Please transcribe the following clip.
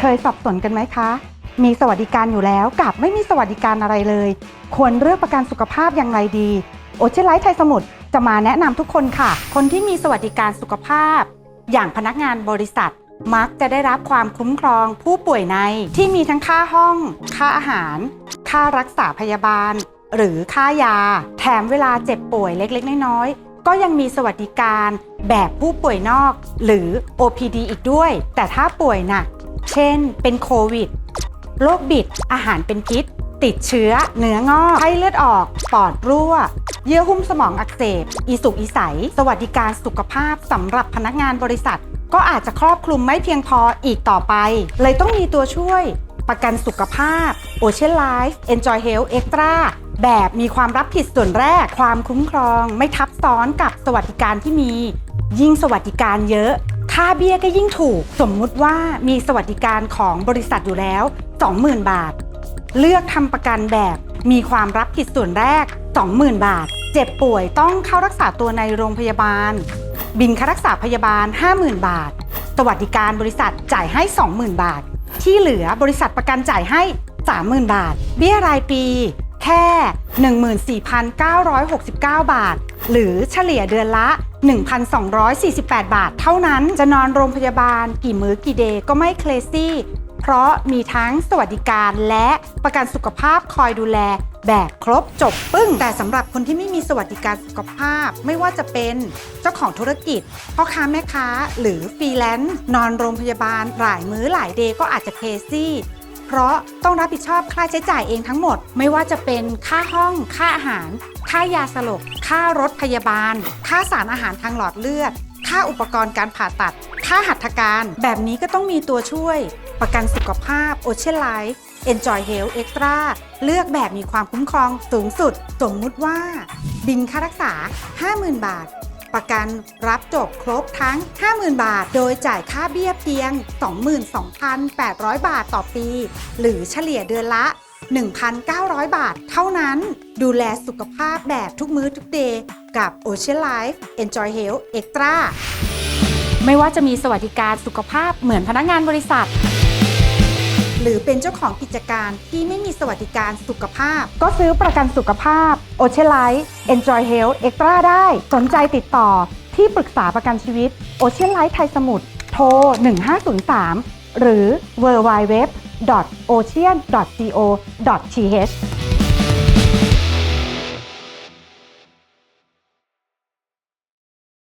เคยสับสนกันไหมคะ มีสวัสดิการอยู่แล้วกับไม่มีสวัสดิการอะไรเลย ควรเลือกประกันสุขภาพอย่างไรดี โอเชียนไลท์ไทยสมุทรจะมาแนะนำทุกคนค่ะ คนที่มีสวัสดิการสุขภาพ อย่างพนักงานบริษัท มักจะได้รับความคุ้มครองผู้ป่วยในที่มีทั้งค่าห้อง ค่าอาหาร ค่ารักษาพยาบาล หรือค่ายา แถมเวลาเจ็บป่วยเล็กๆ น้อยๆ ก็ยังมีสวัสดิการแบบผู้ป่วยนอก หรือ OPD อีกด้วย แต่ถ้าป่วยหนัก เช่น เป็นโควิด โรคบิด อาหารเป็นพิษ ติดเชื้อ เนื้องอกไข้เลือดออก ปอดรั่ว เยื่อหุ้มสมองอักเสบ อีสุกอีใส สวัสดิการสุขภาพสำหรับพนักงานบริษัท ก็อาจจะครอบคลุมไม่เพียงพออีกต่อไป เลยต้องมีตัวช่วย ประกันสุขภาพ Ocean Life Enjoy Health Extra แบบมีความรับผิดส่วนแรก ความคุ้มครอง ไม่ทับซ้อนกับสวัสดิการที่มี ยิ่งสวัสดิการเยอะ ค่าเบี้ยก็ยิ่งถูก สมมุติว่ามีสวัสดิการของบริษัทอยู่แล้ว 20,000 บาท เลือกทำประกันแบบมีความรับผิดส่วนแรก 20,000 บาท เจ็บป่วยต้องเข้ารักษาตัวในโรงพยาบาล บินค่ารักษาพยาบาล 50,000 บาท สวัสดิการบริษัทจ่ายให้ 20,000 บาท ที่เหลือบริษัทประกันจ่ายให้ 30,000 บาท เบี้ยรายปี แค่ 14,969 บาท หรือเฉลี่ยเดือนละ 1,248 บาท เท่านั้นจะนอนโรงพยาบาลกี่มื้อกี่เดย์ก็ไม่เคลซี่ เพราะมีทั้งสวัสดิการและประกันสุขภาพคอยดูแลแบบครบจบปึ้ง แต่สำหรับคนที่ไม่มีสวัสดิการสุขภาพ ไม่ว่าจะเป็นเจ้าของธุรกิจพ่อค้าแม่ค้า หรือฟรีแลนซ์นอนโรงพยาบาลหลายมื้อหลายเดย์ก็อาจจะเคลซี่ เพราะต้องรับผิดชอบค่าใช้จ่ายเองทั้งหมด ไม่ว่าจะเป็นค่าห้องค่าอาหาร ค่ายาสลบค่ารถพยาบาล ค่าสารอาหารทางหลอดเลือด ค่าอุปกรณ์การผ่าตัด ค่าหัตถการ แบบนี้ก็ต้องมีตัวช่วย ประกันสุขภาพ Ocean Life Enjoy Health Extra เลือกแบบมีความคุ้มครองสูงสุด สมมุติว่า บินค่ารักษา 50,000 บาท ประกันรับจบครบทั้ง 50,000 บาท โดยจ่ายค่าเบี้ยเพียง 22,800 บาทต่อปี หรือเฉลี่ยเดือนละ 1,900 บาทเท่านั้น ดูแลสุขภาพแบบทุกมื้อทุกเดย์กับ Ocean Life Enjoy Health Extra ไม่ว่าจะมีสวัสดิการสุขภาพเหมือนพนักงานบริษัท หรือเป็นเจ้าของกิจการที่ไม่มีสวัสดิการสุขภาพ ก็ซื้อประกันสุขภาพ Ocean Life Enjoy Health Extra ได้ สนใจติดต่อที่ปรึกษาประกันชีวิต Ocean Life ไทยสมุทรโทร 1503 หรือ w